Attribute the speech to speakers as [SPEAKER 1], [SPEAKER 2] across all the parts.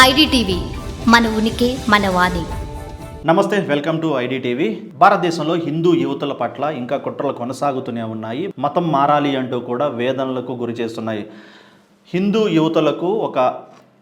[SPEAKER 1] IDTV మన ఉనికి మన వాణి.
[SPEAKER 2] నమస్తే వెల్కమ్ టు ఐడిటీవీ. భారతదేశంలో హిందూ యువతుల పట్ల ఇంకా కుట్రలు కొనసాగుతూనే ఉన్నాయి. మతం మారాలి అంటూ కూడా వేదనలకు గురి చేస్తున్నాయి. హిందూ యువతులకు ఒక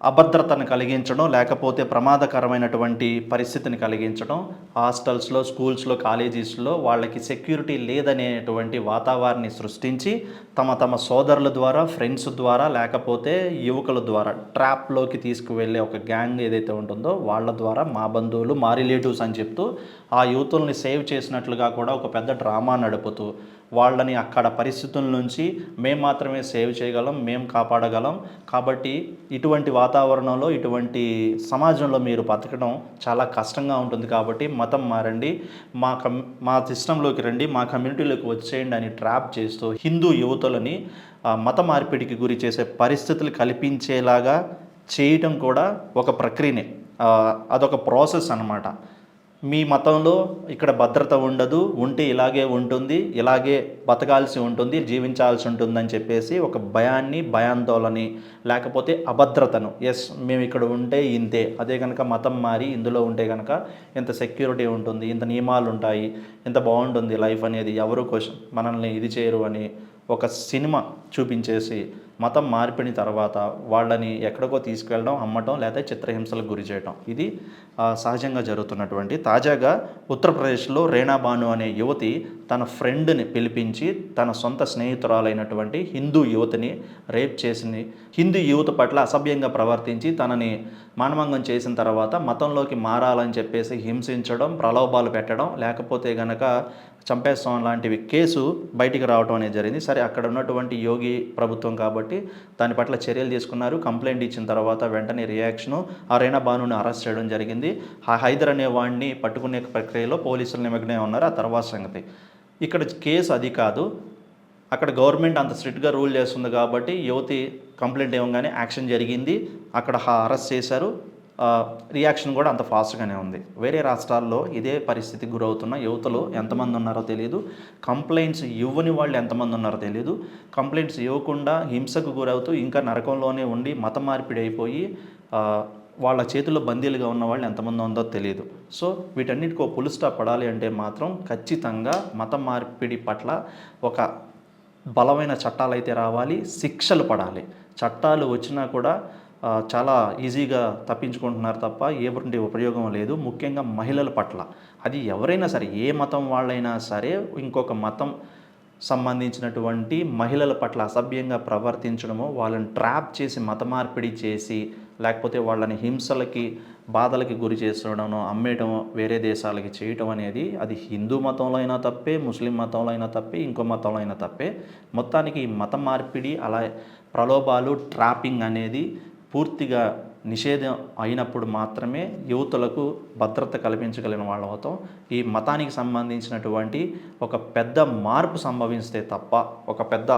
[SPEAKER 2] అభద్రతను కలిగించడం లేకపోతే ప్రమాదకరమైనటువంటి పరిస్థితిని కలిగించడం హాస్టల్స్లో స్కూల్స్లో కాలేజీస్లో వాళ్ళకి సెక్యూరిటీ లేదనేటువంటి వాతావరణాన్ని సృష్టించి తమ తమ సోదరుల ద్వారా ఫ్రెండ్స్ ద్వారా లేకపోతే యువకుల ద్వారా ట్రాప్లోకి తీసుకువెళ్ళే ఒక గ్యాంగ్ ఏదైతే ఉంటుందో వాళ్ళ ద్వారా మా బంధువులు మా రిలేటివ్స్ అని చెప్తూ ఆ యువతుల్ని సేవ్ చేసినట్లుగా కూడా ఒక పెద్ద డ్రామా నడుపుతూ వాళ్ళని అక్కడ పరిస్థితుల నుంచి మేము మాత్రమే సేవ్ చేయగలం మేము కాపాడగలం. కాబట్టి ఇటువంటి వాతావరణంలో ఇటువంటి సమాజంలో మీరు బతకడం చాలా కష్టంగా ఉంటుంది కాబట్టి మతం మారండి. మా కమ్ మా సిస్టంలోకి రండి మా కమ్యూనిటీలోకి వచ్చేయండి అని ట్రాప్ చేస్తూ హిందూ యువతులని మత మార్పిడికి గురి చేసే పరిస్థితులు కల్పించేలాగా చేయటం కూడా ఒక ప్రక్రియనే. అదొక ప్రాసెస్ అన్నమాట. మీ మతంలో ఇక్కడ భద్రత ఉండదు ఉంటే ఇలాగే ఉంటుంది ఇలాగే బతకాల్సి ఉంటుంది జీవించాల్సి ఉంటుందని చెప్పేసి ఒక భయాన్ని భయాందోళని లేకపోతే అభద్రతను. ఎస్ మేము ఇక్కడ ఉంటే ఇంతే. అదే కనుక మతం మారి ఇందులో ఉంటే కనుక ఇంత సెక్యూరిటీ ఉంటుంది ఇంత నియమాలు ఉంటాయి ఇంత బాగుంటుంది లైఫ్ అనేది. ఎవరు క్వశ్చన్ మనల్ని ఇది చేయరు అని ఒక సినిమా చూపించేసి మతం మార్పిడి తర్వాత వాళ్ళని ఎక్కడికో తీసుకెళ్ళడం అమ్మటం లేదా చిత్రహింసలకు గురి చేయడం ఇది సహజంగా జరుగుతున్నటువంటి తాజాగా ఉత్తరప్రదేశ్లో రేణాబాను అనే యువతి తన ఫ్రెండ్ని పిలిపించి తన సొంత స్నేహితురాలైనటువంటి హిందూ యువతిని రేప్ చేసింది. హిందూ యువత పట్ల అసభ్యంగా ప్రవర్తించి తనని మానభంగం చేసిన తర్వాత మతంలోకి మారాలని చెప్పేసి హింసించడం ప్రలోభాలు పెట్టడం లేకపోతే గనక చంపేస్తాం లాంటివి. కేసు బయటికి రావడం అనేది జరిగింది. సరే అక్కడ ఉన్నటువంటి యోగి ప్రభుత్వం కాబట్టి దాని పట్ల చర్యలు తీసుకున్నారు. కంప్లైంట్ ఇచ్చిన తర్వాత వెంటనే రియాక్షను ఆ రేణా బానుని అరెస్ట్ చేయడం జరిగింది. ఆ హైదర్ అనే వాడిని పట్టుకునే ప్రక్రియలో పోలీసులు నిమగ్నమై ఉన్నారు. ఆ తర్వాత సంగతి. ఇక్కడ కేసు అది కాదు. అక్కడ గవర్నమెంట్ అంత స్ట్రిక్ట్గా రూల్ చేస్తుంది కాబట్టి యువతి కంప్లైంట్ ఇవ్వగానే యాక్షన్ జరిగింది. అక్కడ అరెస్ట్ చేశారు. రియాక్షన్ కూడా అంత ఫాస్ట్గానే ఉంది. వేరే రాష్ట్రాల్లో ఇదే పరిస్థితికి గురవుతున్న యువతలు ఎంతమంది ఉన్నారో తెలియదు కంప్లైంట్స్ ఇవ్వని వాళ్ళు ఎంతమంది ఉన్నారో తెలియదు కంప్లైంట్స్ ఇవ్వకుండా హింసకు గురవుతూ ఇంకా నరకంలోనే ఉండి మత మార్పిడి అయిపోయి వాళ్ళ చేతుల్లో బందీలుగా ఉన్న వాళ్ళు ఎంతమంది ఉందో తెలియదు సో వీటన్నిటికో పులు స్టాప్ పడాలి అంటే మాత్రం ఖచ్చితంగా మత మార్పిడి పట్ల ఒక బలమైన చట్టాలు అయితే రావాలి శిక్షలు పడాలి. చట్టాలు వచ్చినా కూడా చాలా ఈజీగా తప్పించుకుంటున్నారు తప్ప ఏటువంటి ఉపయోగం లేదు. ముఖ్యంగా మహిళల పట్ల. అది ఎవరైనా సరే ఏ మతం వాళ్ళైనా సరే ఇంకొక మతం సంబంధించినటువంటి మహిళల పట్ల అసభ్యంగా ప్రవర్తించడము వాళ్ళని ట్రాప్ చేసి మత మార్పిడి చేసి లేకపోతే వాళ్ళని హింసలకి బాధలకి గురి చేసడము అమ్మేయడం వేరే దేశాలకి చేయటం అనేది అది హిందూ మతంలో అయినా తప్పే ముస్లిం మతంలో అయినా తప్పే ఇంకో మతంలో అయినా తప్పే. మొత్తానికి ఈ మత మార్పిడి అలా ప్రలోభాలు ట్రాపింగ్ అనేది పూర్తిగా నిషేధం అయినప్పుడు మాత్రమే యువతులకు భద్రత కల్పించగలిగిన వాళ్ళ ఈ మతానికి సంబంధించినటువంటి ఒక పెద్ద మార్పు సంభవిస్తే తప్ప ఒక పెద్ద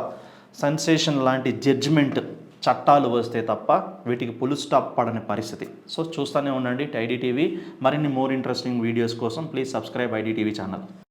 [SPEAKER 2] సెన్సేషన్ లాంటి జడ్జిమెంట్ చట్టాలు వస్తే తప్ప వీటికి పులు స్టాప్ పడని పరిస్థితి. సో చూస్తూనే ఉండండి ఐడి టీవీ. మరిన్ని మోర్ ఇంట్రెస్టింగ్ వీడియోస్ కోసం please subscribe ID TV channel